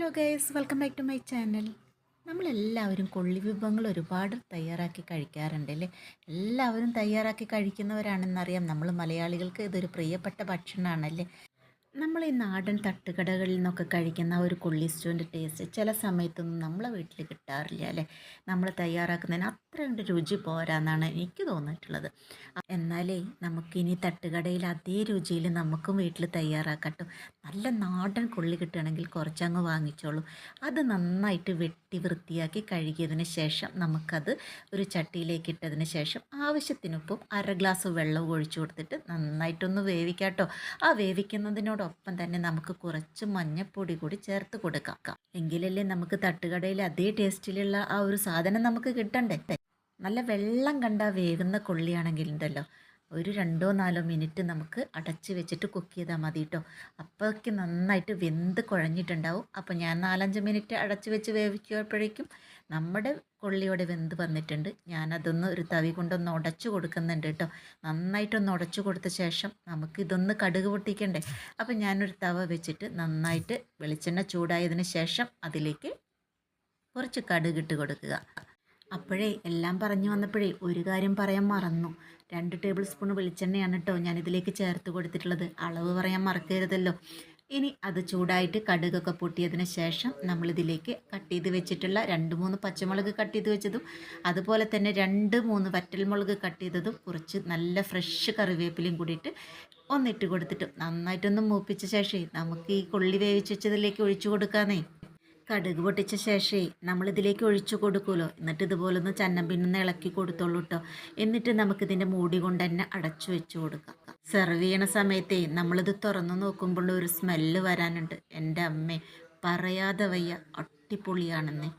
Hello guys welcome back to my channel. നമ്മളെല്ലാവരും കൊള്ളി വിഭവങ്ങൾ ഒരുപാട് തയ്യാറാക്കി കഴിക്കാറുണ്ട് അല്ലേ? എല്ലാവരും തയ്യാറാക്കി കഴിക്കുന്നവരാണെന്നറിയാം. നമ്മൾ മലയാളികൾക്ക് ഇതൊരു പ്രിയപ്പെട്ട ഭക്ഷണമാണല്ലേ നമ്മൾ ഈ നാടൻ തട്ടുകടകളിൽ നിന്നൊക്കെ കഴിക്കുന്ന ഒരു കൊള്ളി സ്റ്റൂവിന്റെ ടേസ്റ്റ് ചില സമയത്തൊന്നും നമ്മളെ വീട്ടിൽ കിട്ടാറില്ല അല്ലേ? നമ്മൾ തയ്യാറാക്കുന്നതിന് അത്ര കണ്ട് രുചി പോരാന്നാണ് എനിക്ക് തോന്നിയിട്ടുള്ളത്. എന്നാലേ നമുക്കിനി തട്ടുകടയിൽ അതേ രുചിയിൽ നമുക്കും വീട്ടിൽ തയ്യാറാക്കട്ടോ. നല്ല നാടൻ കൊള്ളി കിട്ടുകയാണെങ്കിൽ കുറച്ചങ്ങ് വാങ്ങിച്ചോളൂ. അത് നന്നായിട്ട് വെട്ടി വൃത്തിയാക്കി കഴുകിയതിന് ശേഷം നമുക്കത് ഒരു ചട്ടിയിലേക്ക് ഇട്ടതിന് ശേഷം ആവശ്യത്തിനൊപ്പം അര ഗ്ലാസ് വെള്ളവും ഒഴിച്ചു കൊടുത്തിട്ട് നന്നായിട്ടൊന്ന് വേവിക്കാട്ടോ. ആ വേവിക്കുന്നതിനോടൊപ്പം തന്നെ നമുക്ക് കുറച്ച് മഞ്ഞപ്പൊടി കൂടി ചേർത്ത് കൊടുക്കാം. എങ്കിലല്ലേ നമുക്ക് തട്ടുകടയിൽ അതേ ടേസ്റ്റിലുള്ള ആ ഒരു സാധനം നമുക്ക് കിട്ടണ്ടേ? നല്ല വെള്ളം കണ്ട വേകുന്ന കൊള്ളിയാണെങ്കിൽ ഉണ്ടല്ലോ ഒരു രണ്ടോ നാലോ മിനിറ്റ് നമുക്ക് അടച്ച് വെച്ചിട്ട് കുക്ക് ചെയ്താൽ മതി കേട്ടോ അപ്പോഴേക്ക് നന്നായിട്ട് വെന്ത് കുഴഞ്ഞിട്ടുണ്ടാവും. അപ്പോൾ ഞാൻ നാലഞ്ച് മിനിറ്റ് അടച്ച് വെച്ച് വേവിക്കുമ്പോഴേക്കും നമ്മുടെ കൊള്ളിയോടെ വെന്ത് വന്നിട്ടുണ്ട്. ഞാനതൊന്ന് ഒരു തവി കൊണ്ടൊന്ന് ഉടച്ചു കൊടുക്കുന്നുണ്ട് കേട്ടോ നന്നായിട്ടൊന്ന് ഉടച്ചു കൊടുത്ത ശേഷം നമുക്ക് ഇതൊന്ന് കടുക് പൊട്ടിക്കണ്ടേ? അപ്പോൾ ഞാനൊരു തവ വെച്ചിട്ട് നന്നായിട്ട് വെളിച്ചെണ്ണ ചൂടായതിന് ശേഷം അതിലേക്ക് കുറച്ച് കടുക് ഇട്ട് കൊടുക്കുക. അപ്പോഴേ എല്ലാം പറഞ്ഞു വന്നപ്പോഴേ ഒരു കാര്യം പറയാൻ മറന്നു. രണ്ട് ടേബിൾ സ്പൂൺ വെളിച്ചെണ്ണയാണ് കേട്ടോ ഞാനിതിലേക്ക് ചേർത്ത് കൊടുത്തിട്ടുള്ളത്. അളവ് പറയാൻ മറക്കരുതല്ലോ. ഇനി അത് ചൂടായിട്ട് കടുകൊക്കെ പൊട്ടിയതിന് ശേഷം നമ്മളിതിലേക്ക് കട്ട് ചെയ്ത് വെച്ചിട്ടുള്ള രണ്ട് മൂന്ന് പച്ചമുളക് കട്ട് ചെയ്ത് വെച്ചതും അതുപോലെ തന്നെ രണ്ട് മൂന്ന് വറ്റൽമുളക് കട്ട് ചെയ്തതും കുറച്ച് നല്ല ഫ്രഷ് കറിവേപ്പിലയും കൂടിയിട്ട് ഒന്നിട്ട് കൊടുത്തിട്ട് നന്നായിട്ടൊന്ന് മൂപ്പിച്ച ശേഷം നമുക്ക് ഈ കൊള്ളി വേവിച്ച് വെച്ചതിലേക്ക് ഒഴിച്ചു കൊടുക്കാന്നേ. കടുക് പൊട്ടിച്ച ശേഷമേ നമ്മളിതിലേക്ക് ഒഴിച്ചു കൊടുക്കുമല്ലോ എന്നിട്ട് ഇതുപോലെ ഒന്ന് ചന്നം പിന്നൊന്ന് ഇളക്കി കൊടുത്തോളൂ കേട്ടോ എന്നിട്ട് നമുക്കിതിന്റെ മൂടി കൊണ്ട് തന്നെ അടച്ചു വെച്ച് കൊടുക്കാം. സെർവ് ചെയ്യണ സമയത്തേ നമ്മളിത് തുറന്നു നോക്കുമ്പോൾ ഒരു സ്മെല്ല് വരാനുണ്ട്. എന്റെ അമ്മേ പറയാതെ വയ്യ. അടിപൊളിയാണെന്നേ.